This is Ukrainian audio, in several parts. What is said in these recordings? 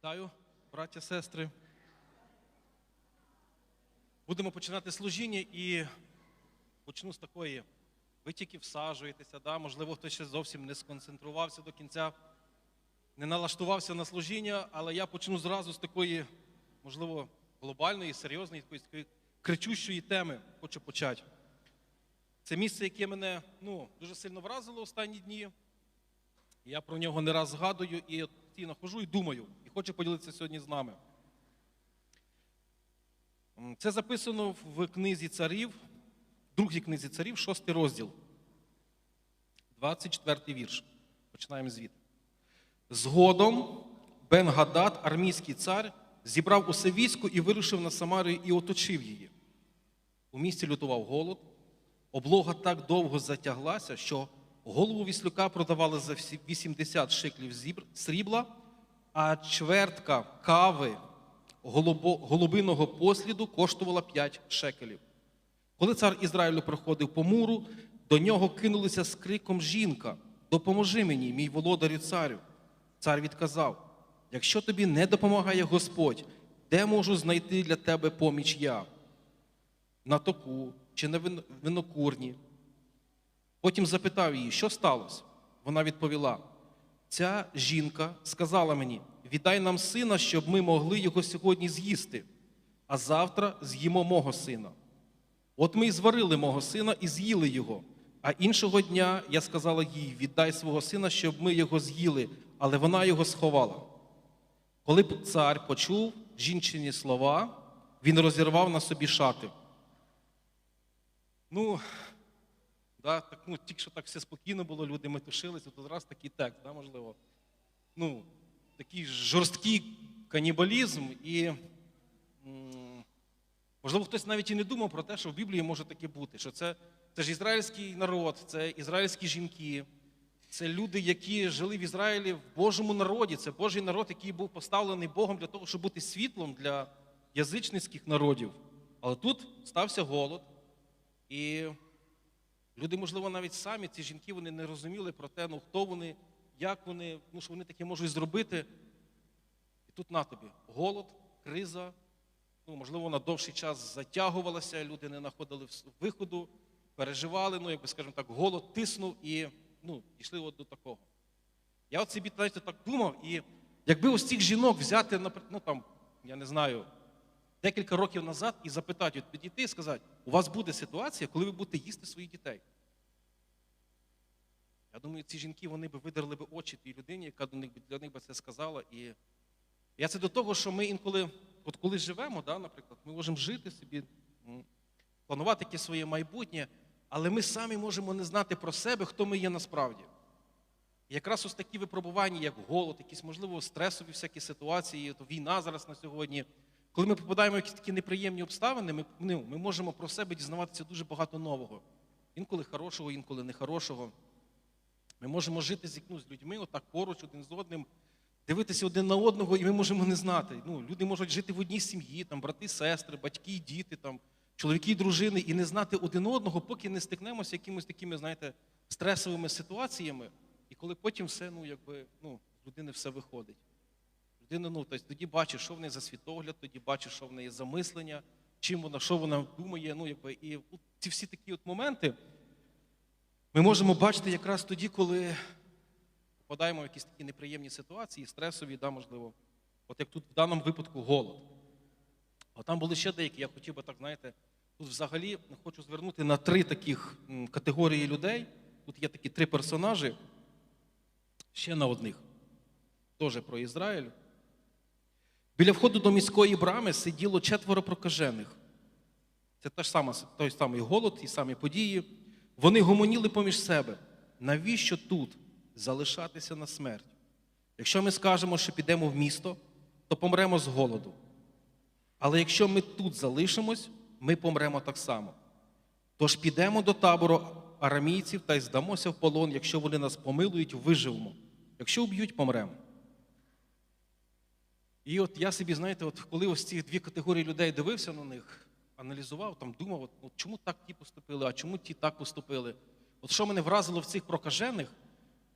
Вітаю, браття, сестри. Будемо починати служіння і почну з такої. Ви тільки всаджуєтеся, да? можливо, хтось ще зовсім не сконцентрувався до кінця, не налаштувався на служіння, але я почну зразу з такої, можливо, глобальної, серйозної, якоїсь такої кричущої теми хочу почати. Це місце, яке мене ну, дуже сильно вразило останні дні. Я про нього не раз згадую і постійно хожу і думаю, і хочу поділитися сьогодні з нами. Це записано в книзі царів, другій книзі царів, шостий розділ, 24 вірш. Починаємо звідти. Згодом Бен-Гадад, армійський цар, зібрав усе військо і вирушив на Самарію і оточив її. У місті лютував голод, облога так довго затяглася, що голову віслюка продавали за 80 шиклів срібла, а чвертка кави голубиного посліду коштувала 5 шекелів. Коли цар Ізраїлю проходив по муру, до нього кинулися з криком жінка: Допоможи мені, мій володарю царю. Цар відказав: Якщо тобі не допомагає Господь, де можу знайти для тебе поміч я? На току чи на винокурні? Потім запитав її, що сталося? Вона відповіла: Ця жінка сказала мені: віддай нам сина, щоб ми могли його сьогодні з'їсти, а завтра з'їмо мого сина. От ми й зварили мого сина і з'їли його. А іншого дня я сказала їй: віддай свого сина, щоб ми його з'їли, але вона його сховала. Коли б цар почув жінчині слова, він розірвав на собі шати. Ну, да, так, ну, тільки що так все спокійно було, люди метушилися, тут раз такий текст, да, можливо. Ну, такий жорсткий канібалізм і. Можливо, хтось навіть і не думав про те, що в Біблії може таке бути, що це, це ж ізраїльський народ, це ізраїльські жінки, це люди, які жили в Ізраїлі в Божому народі. Це Божий народ, який був поставлений Богом для того, щоб бути світлом для язичницьких народів. Але тут стався голод, і люди, можливо, навіть самі, ці жінки, вони не розуміли про те, ну хто вони, як вони, ну що вони таке можуть зробити. І тут на тобі голод, криза, ну, можливо, вона довший час затягувалася, люди не знаходили виходу, переживали, ну, якби, скажімо так, голод тиснув і ну, дійшли от до такого. Я от собі знаєте, так думав, і якби ось цих жінок взяти, напр- ну там, я не знаю, декілька років назад і запитати, підійти і сказати, у вас буде ситуація, коли ви будете їсти своїх дітей. Я думаю, ці жінки вони би видерли би очі тій людині, яка до них, для них би це сказала. І я це до того, що ми інколи, от коли живемо, да, наприклад, ми можемо жити собі, планувати якесь своє майбутнє, але ми самі можемо не знати про себе, хто ми є насправді. І якраз ось такі випробування, як голод, якісь, можливо, стресові всякі ситуації, то війна зараз на сьогодні. Коли ми попадаємо в якісь такі неприємні обставини, ми, ну, ми можемо про себе дізнаватися дуже багато нового. Інколи хорошого, інколи нехорошого. Ми можемо жити з, з людьми, отак поруч один з одним, дивитися один на одного, і ми можемо не знати. Ну, люди можуть жити в одній сім'ї, там, брати, сестри, батьки, діти, там, чоловіки, дружини, і не знати один одного, поки не стикнемося якимось такими, знаєте, стресовими ситуаціями. І коли потім все, ну, якби, ну, з людини все виходить. Людина, ну, тобто, тоді бачиш, що в неї за світогляд, тоді бачиш, що в неї за мислення, чим вона, що вона думає. Ну, якби, і ці всі такі от моменти ми можемо бачити якраз тоді, коли попадаємо в якісь такі неприємні ситуації, стресові, да, можливо. От як тут в даному випадку голод. А там були ще деякі, я хотів би так, знаєте, тут взагалі хочу звернути на три таких категорії людей. Тут є такі три персонажі, ще на одних. Теж про Ізраїль. Біля входу до міської брами сиділо четверо прокажених. Це та ж сама, той самий голод, ті самі події. Вони гомоніли поміж себе. Навіщо тут залишатися на смерть? Якщо ми скажемо, що підемо в місто, то помремо з голоду. Але якщо ми тут залишимось, ми помремо так само. Тож підемо до табору арамійців та й здамося в полон, якщо вони нас помилують, виживемо. Якщо вб'ють, помремо. І от я собі, знаєте, от коли ось ці дві категорії людей дивився на них, аналізував, там думав, от, от чому так ті поступили, а чому ті так поступили. От що мене вразило в цих прокажених,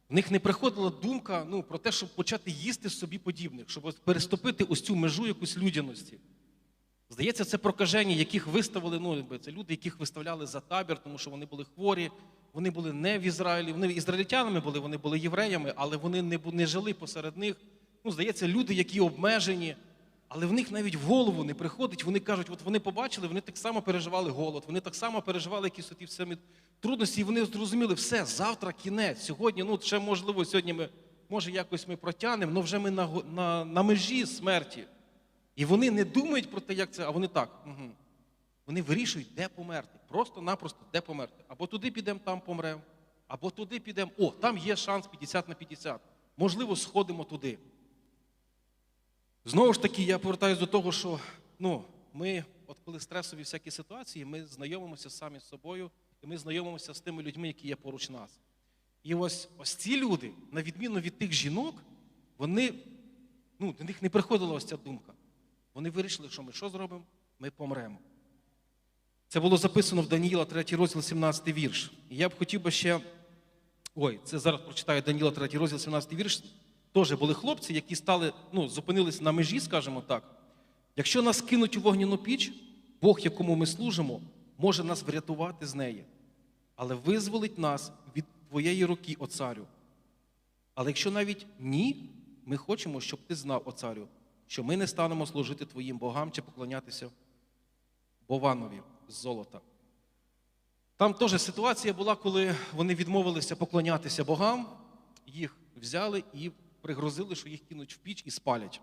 в них не приходила думка ну, про те, щоб почати їсти собі подібних, щоб переступити ось цю межу якусь людяності. Здається, це прокажені, яких виставили, ну, це люди, яких виставляли за табір, тому що вони були хворі, вони були не в Ізраїлі, вони ізраїльтянами були, вони були євреями, але вони не, не жили посеред них. Ну, здається, люди, які обмежені, але в них навіть в голову не приходить. Вони кажуть, от вони побачили, вони так само переживали голод, вони так само переживали якісь оті самі трудності, і вони зрозуміли, все, завтра кінець. Сьогодні, ну ще можливо, сьогодні ми, може, якось ми протягнемо, але вже ми на, на, на межі смерті. І вони не думають про те, як це, а вони так. Угу. Вони вирішують, де померти. Просто-напросто де померти. Або туди підемо, там помремо, або туди підемо. О, там є шанс 50 на 50. Можливо, сходимо туди. Знову ж таки, я повертаюся до того, що ну, ми, от коли стресові всякі ситуації, ми знайомимося самі з собою, і ми знайомимося з тими людьми, які є поруч нас. І ось, ось ці люди, на відміну від тих жінок, вони, ну, до них не приходила ось ця думка. Вони вирішили, що ми що зробимо? Ми помремо. Це було записано в Даніїла 3 розділ, 17 вірш. І я б хотів би ще. Ой, це зараз прочитаю Даніла 3 розділ, 17 вірш. Теж були хлопці, які стали, ну, зупинились на межі, скажімо так. Якщо нас кинуть у вогняну піч, Бог, якому ми служимо, може нас врятувати з неї, але визволить нас від твоєї руки, о царю. Але якщо навіть ні, ми хочемо, щоб ти знав, о царю, що ми не станемо служити твоїм богам чи поклонятися Бованові з золота. Там теж ситуація була, коли вони відмовилися поклонятися богам, їх взяли і пригрозили, що їх кинуть в піч і спалять.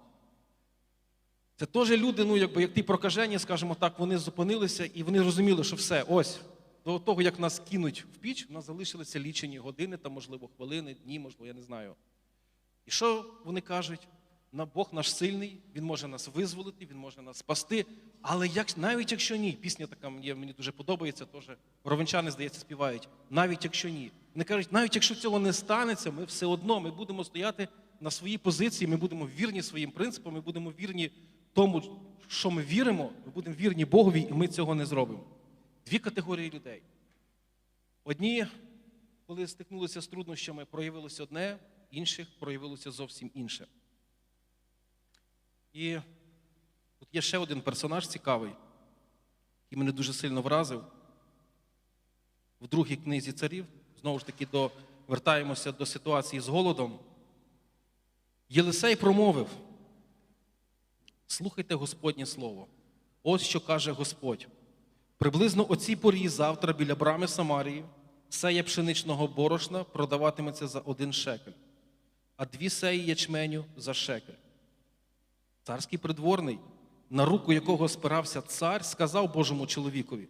Це теж люди, ну, якби, як ті прокажені, скажімо так, вони зупинилися і вони розуміли, що все, ось, до того, як нас кинуть в піч, у нас залишилися лічені години, там, можливо, хвилини, дні, можливо, я не знаю. І що вони кажуть? На Бог наш сильний, Він може нас визволити, Він може нас спасти. Але як, навіть якщо ні, пісня така мені дуже подобається, теж ровенчани, здається, співають. Навіть якщо ні. Вони кажуть, навіть якщо цього не станеться, ми все одно ми будемо стояти на своїй позиції, ми будемо вірні своїм принципам, ми будемо вірні тому, що ми віримо, ми будемо вірні Богові, і ми цього не зробимо. Дві категорії людей. Одні, коли стикнулися з труднощами, проявилося одне, інших проявилося зовсім інше. І тут є ще один персонаж цікавий, який мене дуже сильно вразив. В другій книзі царів, знову ж таки, до, вертаємося до ситуації з голодом. Єлисей промовив: слухайте Господнє Слово. Ось що каже Господь. Приблизно о цій порі завтра біля брами Самарії сея пшеничного борошна продаватиметься за один шекель, а дві сеї ячменю за шекель. Царський придворний, на руку якого спирався цар, сказав Божому чоловікові: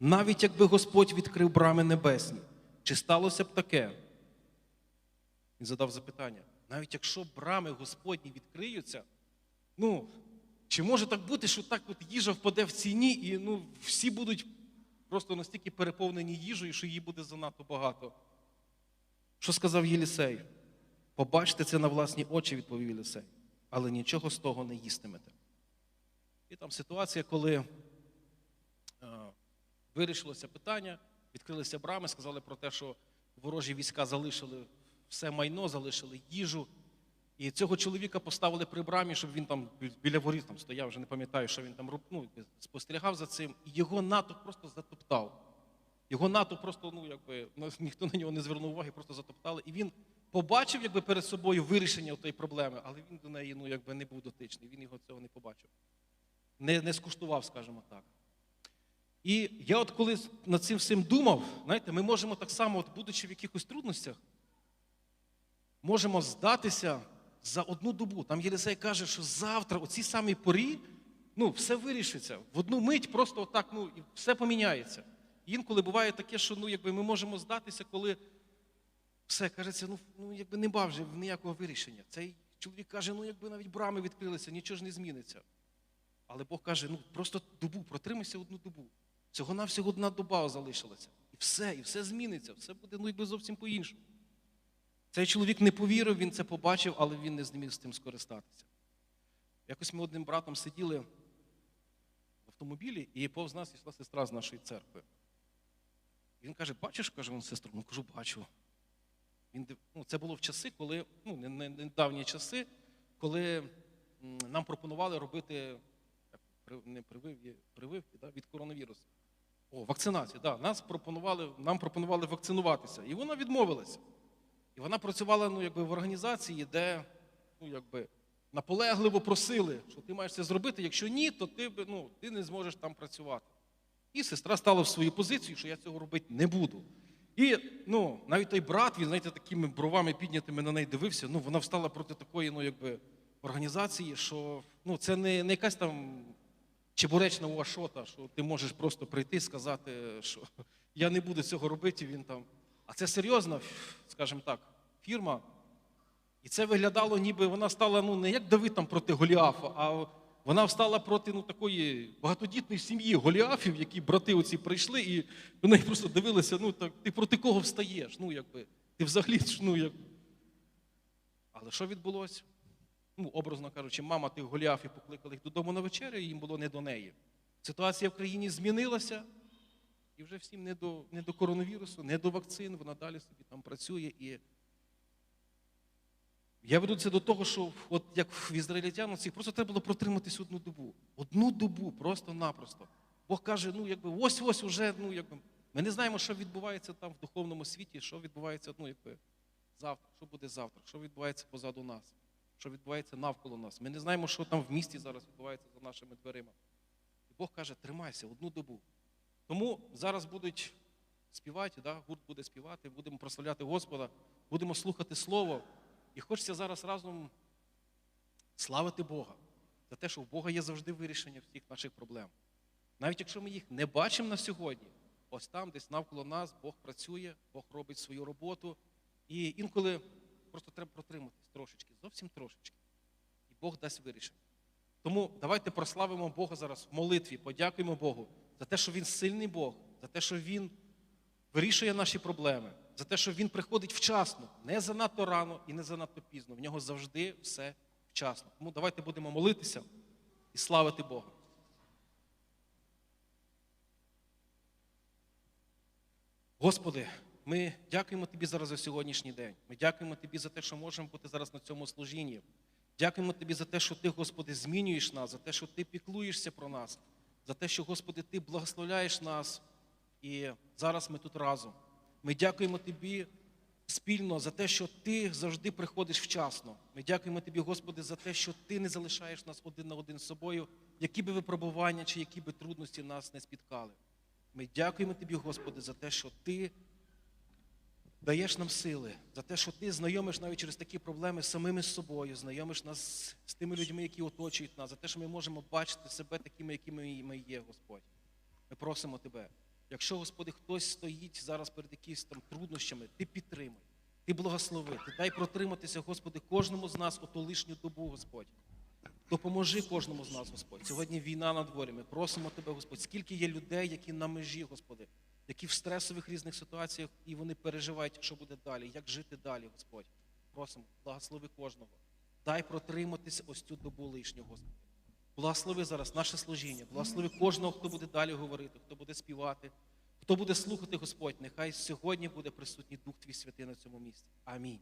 навіть якби Господь відкрив брами небесні, чи сталося б таке? Він задав запитання: навіть якщо брами Господні відкриються, ну, чи може так бути, що так от їжа впаде в ціні, і ну, всі будуть просто настільки переповнені їжею, що її буде занадто багато? Що сказав Єлісей? Побачте це на власні очі, відповів Єлісей, але нічого з того не їстимете. І там ситуація, коли е, вирішилося питання, відкрилися брами, сказали про те, що ворожі війська залишили все майно, залишили їжу. І цього чоловіка поставили при брамі, щоб він там біля воріт там стояв, вже не пам'ятаю, що він там ну, спостерігав за цим. І його натовп просто затоптав. Його натовп просто, ну якби ну, ніхто на нього не звернув уваги, просто затоптали. І він побачив якби перед собою вирішення тієї проблеми, але він до неї ну, якби не був дотичний. Він його цього не побачив. Не, не скуштував, скажімо так. І я от коли над цим всім думав, знаєте, ми можемо так само, от, будучи в якихось трудностях, можемо здатися за одну добу. Там Єлисей каже, що завтра, о цій самій порі, ну, все вирішиться. В одну мить просто отак, ну, і все поміняється. Інколи буває таке, що ну, якби ми можемо здатися, коли все кажеться, ну, ну якби не бав вже ніякого вирішення. Цей чоловік каже, ну якби навіть брами відкрилися, нічого ж не зміниться. Але Бог каже, ну просто добу, протримайся одну добу. Всього навсього одна доба залишилася. І все, і все зміниться, все буде ну, якби зовсім по-іншому. Цей чоловік не повірив, він це побачив, але він не зміг з тим скористатися. Якось ми одним братом сиділи в автомобілі, і повз нас йшла сестра з нашої церкви. І він каже: бачиш, каже він сестру, ну кажу, бачу. Він ну, це було в часи, коли ну не, не, не давні часи, коли нам пропонували робити не прививки, прививки да, від коронавірусу. О, вакцинацію, да. Нас пропонували, нам пропонували вакцинуватися. І вона відмовилася. І вона працювала ну, якби, в організації, де ну, якби, наполегливо просили, що ти маєш це зробити. Якщо ні, то ти, ну, ти не зможеш там працювати. І сестра стала в свою позицію, що я цього робити не буду. І ну, навіть той брат, він, знаєте, такими бровами піднятими на неї дивився. Ну, вона встала проти такої ну, якби, організації, що ну, це не, не якась там чебуречна у Ашота, що ти можеш просто прийти і сказати, що я не буду цього робити. Він там. Це серйозна, скажімо так, фірма. І це виглядало, ніби вона стала ну, не як Давид проти Голіафа, а вона встала проти ну, такої багатодітної сім'ї Голіафів, які брати оці прийшли, і до неї просто дивилися, ну так ти проти кого встаєш? Ну, якби, ти взагалі ну як. Але що відбулося? Ну, образно кажучи, мама тих Голіафів покликала їх додому на вечерю, і їм було не до неї. Ситуація в країні змінилася, і вже всім не до, не до коронавірусу, не до вакцин, вона далі собі там працює. І я веду це до того, що от як в ізраїльтян, цих просто треба було протриматись одну добу. Одну добу, просто-напросто. Бог каже, ну якби ось-ось уже, ну якби. Ми не знаємо, що відбувається там в духовному світі, що відбувається, ну якби завтра, що буде завтра, що відбувається позаду нас, що відбувається навколо нас. Ми не знаємо, що там в місті зараз відбувається за нашими дверима. І Бог каже, тримайся одну добу. Тому зараз будуть співати, да? гурт буде співати, будемо прославляти Господа, будемо слухати Слово. І хочеться зараз разом славити Бога за те, що в Бога є завжди вирішення всіх наших проблем. Навіть якщо ми їх не бачимо на сьогодні, ось там, десь навколо нас, Бог працює, Бог робить свою роботу. І інколи просто треба протриматись трошечки, зовсім трошечки. І Бог дасть вирішення. Тому давайте прославимо Бога зараз в молитві, подякуємо Богу за те, що Він сильний Бог, за те, що Він вирішує наші проблеми, за те, що Він приходить вчасно, не занадто рано і не занадто пізно. В нього завжди все вчасно. Тому давайте будемо молитися і славити Бога. Господи, ми дякуємо Тобі зараз за сьогоднішній день. Ми дякуємо Тобі за те, що можемо бути зараз на цьому служінні. Дякуємо Тобі за те, що Ти, Господи, змінюєш нас, за те, що Ти піклуєшся про нас, за те, що, Господи, Ти благословляєш нас. І зараз ми тут разом. Ми дякуємо Тобі спільно за те, що Ти завжди приходиш вчасно. Ми дякуємо Тобі, Господи, за те, що Ти не залишаєш нас один на один з собою, які би випробування чи які би трудності нас не спіткали. Ми дякуємо Тобі, Господи, за те, що Ти даєш нам сили, за те, що Ти знайомиш навіть через такі проблеми самими з собою, знайомиш нас з тими людьми, які оточують нас, за те, що ми можемо бачити себе такими, якими ми є, Господь. Ми просимо Тебе. Якщо, Господи, хтось стоїть зараз перед якимись там труднощами, Ти підтримай, Ти благослови, Ти дай протриматися, Господи, кожному з нас оту лишню добу, Господь. Допоможи кожному з нас, Господь. Сьогодні війна на дворі. Ми просимо Тебе, Господь, скільки є людей, які на межі, Господи, які в стресових різних ситуаціях і вони переживають, що буде далі, як жити далі, Господь. Просимо, благослови кожного. Дай протриматися ось цю добу лишню, Господи. Благослови зараз наше служіння, благослови кожного, хто буде далі говорити, хто буде співати, хто буде слухати Господь. Нехай сьогодні буде присутній Дух Твій Святий на цьому місці. Амінь.